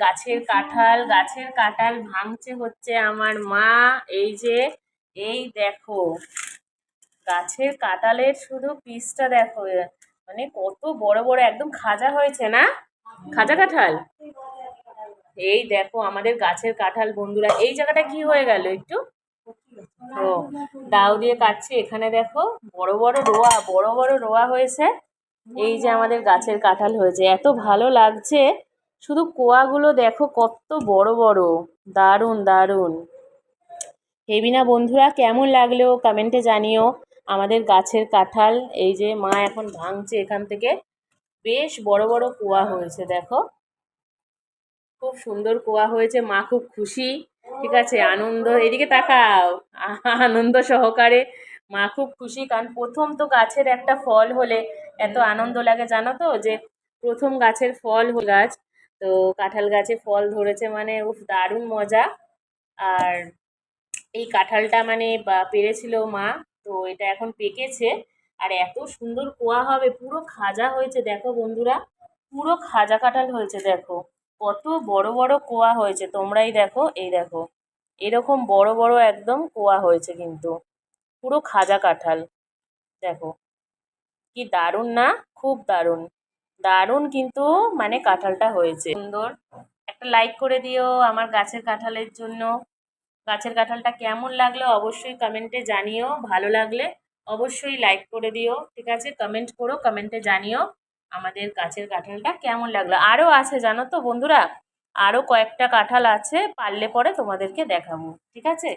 গাছের কাঁঠাল গাছের কাঁঠাল ভাঙছে হচ্ছে আমার মা। এই যে, এই দেখো। গাছের কাঁঠালের শুধু পিসটা দেখো। মানে কত বড় বড়, একদম খাজা হয়েছে না? খাজা কাঁঠাল? এই দেখো আমাদের গাছের কাঁঠাল বন্ধুরা। এই জায়গাটা কি হয়ে গেল একটু? ও দাও দিয়ে কাটছে। এখানে দেখো বড় বড় রোয়া, বড় বড় রোয়া হয়েছে। এই যে আমাদের গাছের কাঁঠাল হয়েছে। এত ভালো লাগছে। শুধু কোয়াগুলো দেখো কত বড় বড়। দারুণ দারুণ। হেবি না বন্ধুরা, কেমন লাগলেও কমেন্টে জানিও। আমাদের গাছের কাঁঠাল, এই যে মা এখন ভাঙছে এখান থেকে। বেশ বড় বড় কোয়া হয়েছে, দেখো। খুব সুন্দর কোয়া হয়েছে, মা খুব খুশি। ঠিক আছে, আনন্দ, এদিকে তাকাও। আনন্দ সহকারে। মা খুব খুশি, কারণ প্রথম তো গাছের একটা ফল হলে এত আনন্দ লাগে, জানো তো? যে প্রথম গাছের ফল হল গাছ। তো কাঁঠাল গাছে ফল ধরেছে মানে উফ, দারুণ মজা। আর এই কাঁঠালটা মানে পেরেছিল মা, তো এটা এখন পেকেছে। আর এত সুন্দর কোয়া হবে, পুরো খাজা হয়েছে, দেখো বন্ধুরা। পুরো খাজা কাঁঠাল হয়েছে, দেখো। কত বড় বড় কোয়া হয়েছে, তোমরাই দেখো, এই দেখো। এরকম বড় বড় একদম কোয়া হয়েছে কিন্তু। পুরো খাজা কাঁঠাল, দেখো। কি দারুণ না? খুব দারুণ। দারুণ কিন্তু মানে কাঁঠালটা হয়েছে। সুন্দর। একটা লাইক করে দিও আমার গাছের কাঁঠালের জন্য। গাছের কাঁঠালটা কেমন লাগল অবশ্যই কমেন্টে জানিও। ভালো লাগলে অবশ্যই লাইক করে দিও। ঠিক আছে? কমেন্ট করো কমেন্টে জানিও আমাদের গাছের কাঁঠালটা কেমন লাগল। আরও আছে জানো তো বন্ধুরা? আরও কয়েকটা কাঁঠাল আছে, পারলে পরে তোমাদেরকে দেখাবো। ঠিক আছে?